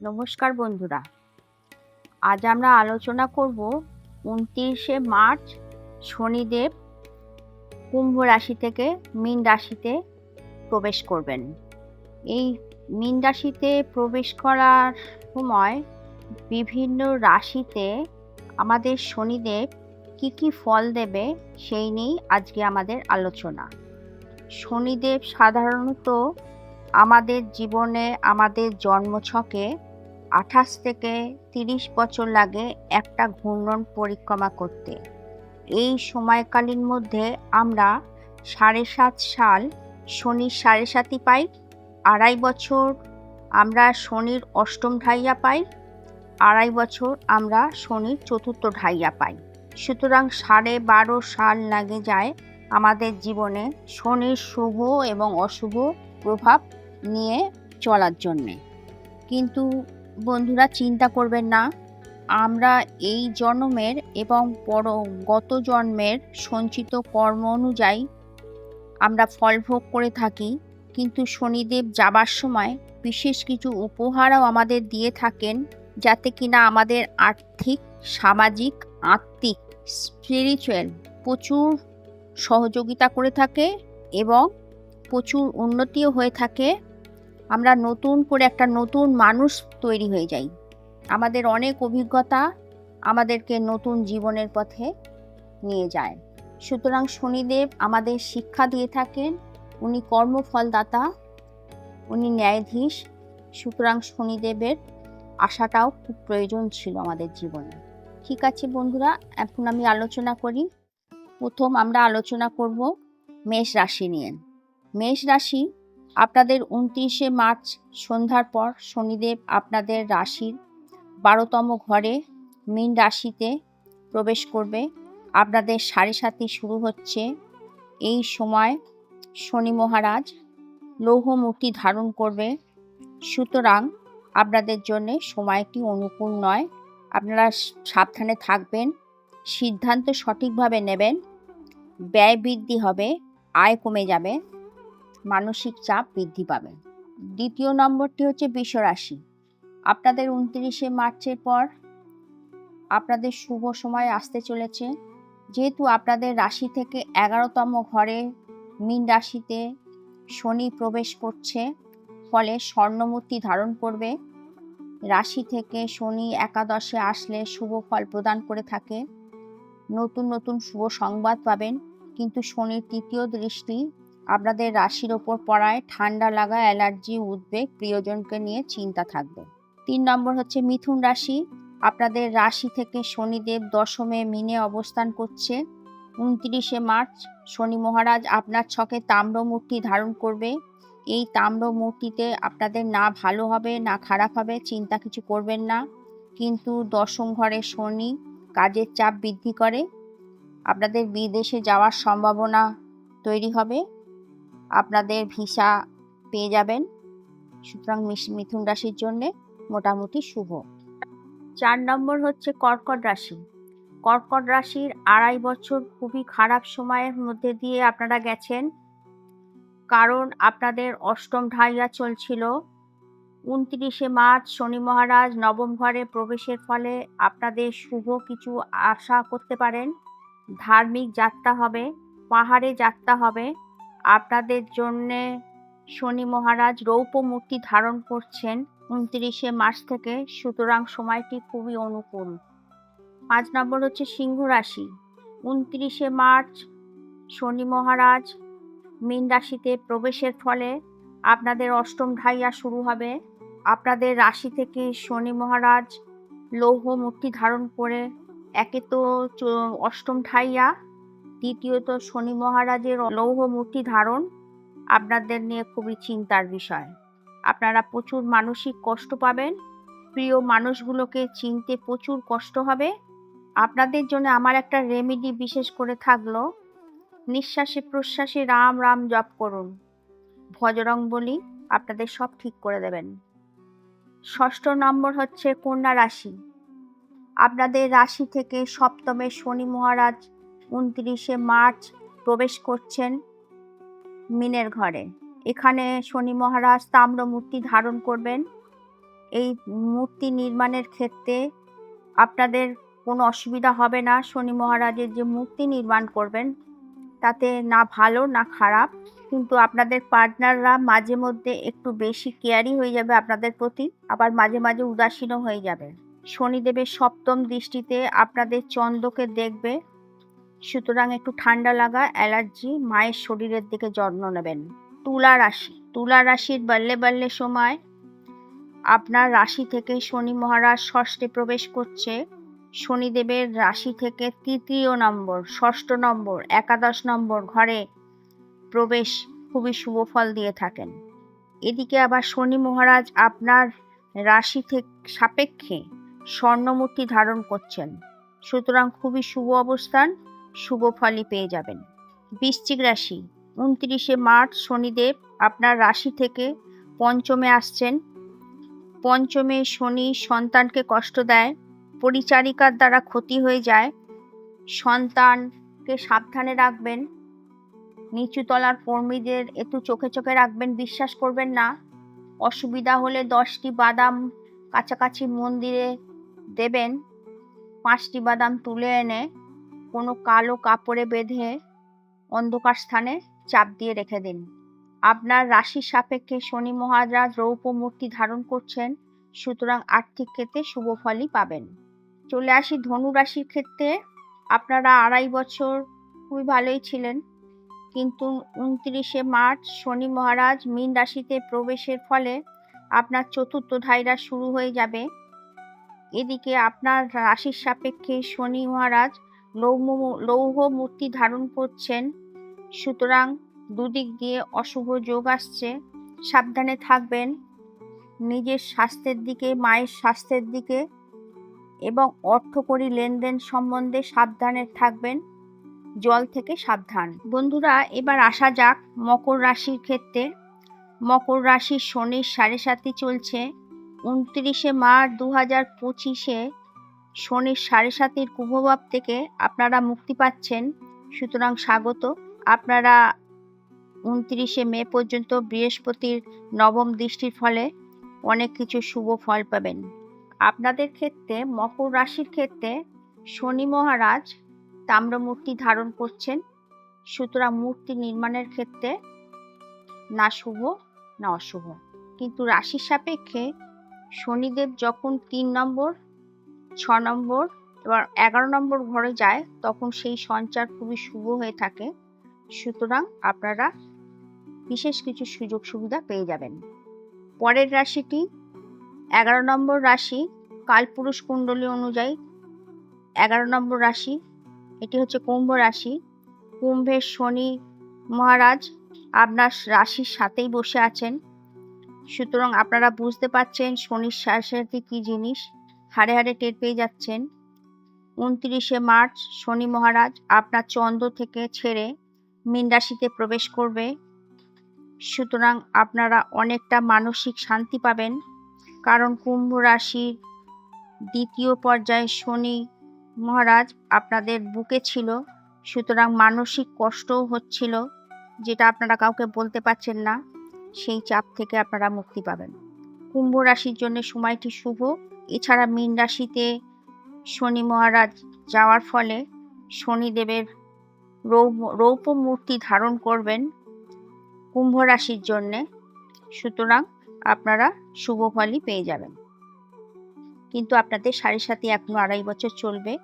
নমস্কার বন্ধুরা। আজ আমরা আলোচনা করব উনত্রিশে মার্চ শনিদেব কুম্ভ রাশি থেকে মীন রাশিতে প্রবেশ করবেন। এই মীন রাশিতে প্রবেশ করার সময় বিভিন্ন রাশিতে আমাদের শনিদেব কি কি ফল দেবে সেই নিয়েই আজকে আমাদের আলোচনা। শনিদেব সাধারণত আমাদের জীবনে, আমাদের জন্মছকে আঠাশ থেকে তিরিশ বছর লাগে একটা ঘূর্ণন পরিক্রমা করতে। এই সময়কালীন মধ্যে আমরা সাড়ে সাত সাল শনির সাড়ে সাতই পাই, আড়াই বছর আমরা শনির অষ্টম ঢাইয়া পাই, আড়াই বছর আমরা শনির চতুর্থ ঢাইয়া পাই। সুতরাং সাড়ে বারো সাল লাগে যায় আমাদের জীবনে শনির শুভ এবং অশুভ প্রভাব নিয়ে চলার জন্যে। কিন্তু বন্ধুরা চিন্তা করবেন না। আমরা এই জন্মের এবং পর গত জন্মের সঞ্চিত কর্ম অনুযায়ী আমরা ফল ভোগ করে থাকি। কিন্তু শনিদেব যাবার সময় বিশেষ কিছু উপহারও আমাদের দিয়ে থাকেন, যাতে কিনা আমাদের আর্থিক, সামাজিক, আত্মিক স্পিরিচুয়াল প্রচুর সহযোগিতা করে থাকে এবং প্রচুর উন্নতিও হয়ে থাকে। আমরা নতুন করে একটা নতুন মানুষ তৈরি হয়ে যাই। আমাদের অনেক অভিজ্ঞতা আমাদেরকে নতুন জীবনের পথে নিয়ে যায়। সুতরাং শনিদেব আমাদের শিক্ষা দিয়ে থাকেন, উনি কর্মফলদাতা, উনি ন্যায়াধীশ। সুতরাং শনিদেবের আসাটাও খুব প্রয়োজন ছিল আমাদের জীবনে। ঠিক আছে বন্ধুরা, এখন আমি আলোচনা করি। প্রথম আমরা আলোচনা করব মেষ রাশি নিয়ে। মেষ রাশি আপনাদের উনত্রিশে মার্চ সন্ধ্যার পর শনিদেব আপনাদের রাশির বারোতম ঘরে মীন রাশিতে প্রবেশ করবে। আপনাদের সাড়ে সাতি শুরু হচ্ছে এই সময় শনি মহারাজ লৌহ মূর্তি ধারণ করবে। সুতরাং আপনাদের জন্য সময়টি অনুকূল নয়। আপনারা সাবধানে থাকবেন, সিদ্ধান্ত সঠিকভাবে নেবেন, ব্যয় বৃদ্ধি হবে, আয় কমে যাবে। মানসিক চাপ বৃদ্ধি পাবে। দ্বিতীয় নম্বরটি হচ্ছে বিশ্বরাশি। আপনাদের উনত্রিশে মার্চের পর আপনাদের শুভ সময় আসতে চলেছে। যেহেতু আপনাদের রাশি থেকে এগারোতম ঘরে মীন রাশিতে শনি প্রবেশ করছে, ফলে স্বর্ণমূর্তি ধারণ করবে। রাশি থেকে শনি একাদশে আসলে শুভ ফল প্রদান করে থাকে। নতুন নতুন শুভ সংবাদ পাবেন। কিন্তু শনির তৃতীয় দৃষ্টি আপনাদের রাশির ওপর পড়ায় ঠান্ডা লাগা, অ্যালার্জি, উদ্বেগ প্রিয়জনকে নিয়ে চিন্তা থাকবে। তিন নম্বর হচ্ছে মিথুন রাশি। আপনাদের রাশি থেকে শনিদেব দশমে মিনে অবস্থান করছে। উনত্রিশে মার্চ, শনি মহারাজ আপনার ছকে তাম্র মূর্তি ধারণ করবে। এই তাম্র মূর্তিতে আপনাদের না ভালো হবে, না খারাপ হবে, চিন্তা কিছু করবেন না। কিন্তু দশম ঘরে শনি কাজের চাপ বৃদ্ধি করে। আপনাদের বিদেশে যাওয়ার সম্ভাবনা তৈরি হবে। আপনাদের ভিসা পেয়ে যাবেন। সুতরাং মিথুন রাশির জন্যে মোটামুটি শুভ। চার নম্বর হচ্ছে কর্কট রাশি। কর্কট রাশির আড়াই বছর খুবই খারাপ সময়ের মধ্যে দিয়ে আপনারা গেছেন। কারণ আপনাদের অষ্টম ঢাইয়া চলছিল। উনত্রিশে মার্চ শনি মহারাজ নবম ঘরে প্রবেশের ফলে আপনাদের শুভ কিছু আশা করতে পারেন। ধার্মিক যাত্রা হবে, পাহাড়ে যাত্রা হবে। আপনাদের জন্যে শনি মহারাজ রৌপ্য মূর্তি ধারণ করছেন উনত্রিশে মার্চ থেকে। সুতরাং সময়টি খুবই অনুকূল। পাঁচ নম্বর হচ্ছে সিংহ রাশি। উনত্রিশে মার্চ, শনি মহারাজ মীন রাশিতে প্রবেশের ফলে আপনাদের অষ্টম ঢাইয়া শুরু হবে। আপনাদের রাশি থেকে শনি মহারাজ লৌহ মূর্তি ধারণ করে একে তো অষ্টম ঢাইয়া দ্বিতীয়ত শনি মহারাজের লৌহ মূর্তি ধারণ আপনাদের নিয়ে খুবই চিন্তার বিষয়। আপনারা প্রচুর মানসিক কষ্ট পাবেন, প্রিয় মানুষগুলোকে চিনতে প্রচুর কষ্ট হবে। আপনাদের জন্য আমার একটা রেমেডি বিশেষ করে থাকল, নিঃশ্বাসে প্রশ্বাসে রাম রাম জপ করুন। ভজরং বলি আপনাদের সব ঠিক করে দেবেন। ষষ্ঠ নম্বর হচ্ছে কন্যা রাশি। আপনাদের রাশি থেকে সপ্তমে শনি মহারাজ উনত্রিশে মার্চ প্রবেশ করছেন মিনের ঘরে। এখানে শনি মহারাজ তাম্র মূর্তি ধারণ করবেন। এই মূর্তি নির্মাণের ক্ষেত্রে আপনাদের কোনো অসুবিধা হবে না। শনি মহারাজের যে মূর্তি নির্মাণ করবেন, তাতে না ভালো না খারাপ, কিন্তু আপনাদের পার্টনাররা মাঝে মধ্যে একটু বেশি কেয়ারি হয়ে যাবে আপনাদের প্রতি, আবার মাঝে মাঝে উদাসীনও হয়ে যাবে। শনিদেবের সপ্তম দৃষ্টিতে আপনাদের চন্দ্রকে দেখবে। সুতরাং একটু ঠান্ডা লাগা, অ্যালার্জি মায়ের শরীরের দিকে যত্ন নেবেন। তুলা রাশি, তুলা রাশির বাল্যে বাল্যে সময়। আপনার রাশি থেকে শনি মহারাজ ষষ্ঠে প্রবেশ করছে। শনিদেবের রাশি থেকে তৃতীয় নম্বর, ষষ্ঠ নম্বর, একাদশ নম্বর ঘরে প্রবেশ খুবই শুভ ফল দিয়ে থাকেন। এদিকে আবার শনি মহারাজ আপনার রাশি থেকে, সাপেক্ষে স্বর্ণমূর্তি ধারণ করছেন। সুতরাং খুবই শুভ অবস্থান। শুভ ফলই পেয়ে যাবেন। বৃশ্চিক রাশি, উনত্রিশে মার্চ শনিদেব আপনার রাশি থেকে পঞ্চমে আসছেন। পঞ্চমে শনি সন্তানকে কষ্ট দেয়, পরিচারিকার দ্বারা ক্ষতি হয়ে যায়। সন্তানকে সাবধানে রাখবেন। নিচুতলার কর্মীদের একটু চোখে চোখে রাখবেন, বিশ্বাস করবেন না। অসুবিধা হলে দশটি বাদাম কাছাকাছি মন্দিরে দেবেন। পাঁচটি বাদাম তুলে এনে কোনো কালো কাপড়ে বেঁধে অন্ধকার স্থানে চাপ দিয়ে রেখে দিন। আপনার রাশির সাপেক্ষে শনি মহারাজ রৌপ্য মূর্তি ধারণ করছেন, সুতরাং আর্থিক ক্ষেত্রে শুভ ফলই পাবেন। চলে আসি ধনু রাশির ক্ষেত্রে। আপনারা আড়াই বছর খুবই ভালোই ছিলেন, কিন্তু উনত্রিশে মার্চ শনি মহারাজ মীন রাশিতে প্রবেশের ফলে আপনার চতুর্থ ধাইরা শুরু হয়ে যাবে। এদিকে আপনার রাশির সাপেক্ষে শনি মহারাজ লৌহ লৌহ মূর্তি ধারণ করছেন। সুতরাং দুদিক দিয়ে অশুভ যোগ আসছে। সাবধানে থাকবেন। নিজের স্বাস্থ্যের দিকে, মায়ের স্বাস্থ্যের দিকে এবং অর্থকরী লেনদেন সম্বন্ধে সাবধানে থাকবেন। জল থেকে সাবধান। বন্ধুরা, এবার আসা যাক মকর রাশির ক্ষেত্রে। মকর রাশির শনির সাড়ে সাতই চলছে। উনত্রিশে মার্চ দু হাজার পঁচিশে শনির সাড়ে সাতির কুপ্রভাব থেকে আপনারা মুক্তি পাচ্ছেন। সুতরাং স্বাগত। আপনারা উনত্রিশে মে পর্যন্ত বৃহস্পতির নবম দৃষ্টির ফলে অনেক কিছু শুভ ফল পাবেন। আপনাদের ক্ষেত্রে, মকর রাশির ক্ষেত্রে শনি মহারাজ তাম্রমূর্তি ধারণ করছেন। সুতরাং মূর্তি নির্মাণের ক্ষেত্রে না শুভ, না অশুভ। কিন্তু রাশির সাপেক্ষে শনিদেব যখন তিন নম্বর ছ নম্বর, এবার এগারো নম্বর ঘরে যায়, তখন সেই সঞ্চার খুবই শুভ হয়ে থাকে। সুতরাং আপনারা বিশেষ কিছু সুযোগ সুবিধা পেয়ে যাবেন। পরের রাশিটি, এগারো নম্বর রাশি কালপুরুষ কুণ্ডলী অনুযায়ী। এগারো নম্বর রাশি, এটি হচ্ছে কুম্ভ রাশি। কুম্ভের শনি মহারাজ আপনার রাশির সাথেই বসে আছেন। সুতরাং আপনারা বুঝতে পারছেন শনির সাথে কী জিনিস। হাড়ে হাড়ে টের পেয়ে যাচ্ছেন। উনত্রিশে মার্চ, শনি মহারাজ আপনার চন্দ্র থেকে ছেড়ে মীন রাশিতে প্রবেশ করবে। সুতরাং আপনারা অনেকটা মানসিক শান্তি পাবেন। কারণ কুম্ভ রাশির দ্বিতীয় পর্যায়ে শনি মহারাজ আপনাদের বুকে ছিল। সুতরাং মানসিক কষ্টও হচ্ছিল, যেটা আপনারা কাউকে বলতে পারছেন না। সেই চাপ থেকে আপনারা মুক্তি পাবেন। কুম্ভ রাশির জন্য সময়টি শুভ। এছাড়া মীন রাশিতে শনি মহারাজ যাওয়ার ফলে শনিদেবের রৌপ্য মূর্তি ধারণ করবেন কুম্ভ রাশির জন্যে। সুতরাং আপনারা শুভ ফলই পেয়ে যাবেন। কিন্তু আপনাদের সাড়ে সাথে এখনও আড়াই বছর চলবে,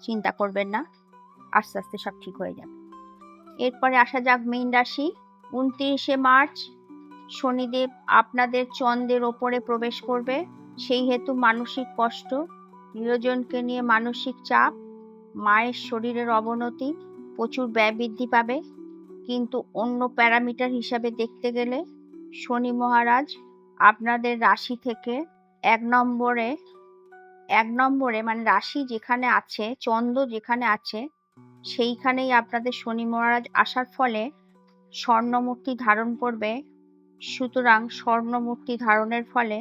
চিন্তা করবেন না, আস্তে আস্তে সব ঠিক হয়ে যাবে। এরপরে আসা যাক মীন রাশি। উনত্রিশে মার্চ, শনিদেব আপনাদের চন্দ্রের ওপরে প্রবেশ করবে। সেই হেতু মানসিক কষ্ট প্রিয়জনকে নিয়ে মানসিক চাপ, মায়ের শরীরের অবনতি প্রচুর ব্যয় বৃদ্ধি পাবে। কিন্তু অন্য প্যারামিটার হিসাবে দেখতে গেলে শনি মহারাজ আপনাদের রাশি থেকে এক নম্বরে এক নম্বরে মানে রাশি যেখানে আছে, চন্দ্র যেখানে আছে, সেইখানেই আপনাদের শনি মহারাজ আসার ফলে স্বর্ণমূর্তি ধারণ করবে। সুতরাং স্বর্ণমূর্তি ধারণের ফলে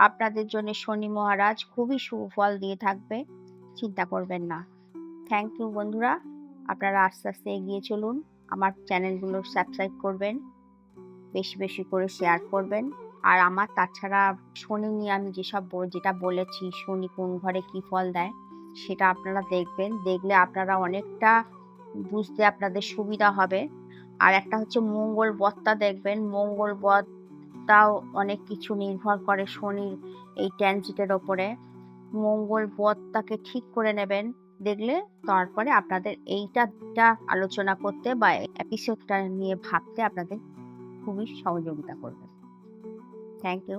আপনাদের জন্য শনি মহারাজ খুবই সুফল দিয়ে থাকবে। চিন্তা করবেন না। থ্যাংক ইউ বন্ধুরা। আপনারা আস্তে আস্তে এগিয়ে চলুন। আমার চ্যানেলগুলো সাবস্ক্রাইব করবেন। বেশি বেশি করে শেয়ার করবেন। আর আমার তাছাড়া শনি নিয়ে আমি যেসব যেটা বলেছি, শনি কোন ঘরে কি ফল দেয়, সেটা আপনারা দেখবেন। দেখলে আপনারা অনেকটা বুঝতে আপনাদের সুবিধা হবে। আর একটা হচ্ছে মঙ্গল বত্তা দেখবেন। মঙ্গল বত্তাও অনেক কিছু নির্ভর করে শনির এই ট্রানজিটের ওপরে। মঙ্গল পথটাকে ঠিক করে নেবেন, দেখলে তারপরে আপনাদের এইটাটা আলোচনা করতে বা এপিসোডটা নিয়ে ভাবতে আপনাদের খুবই সহযোগিতা করবে। Thank you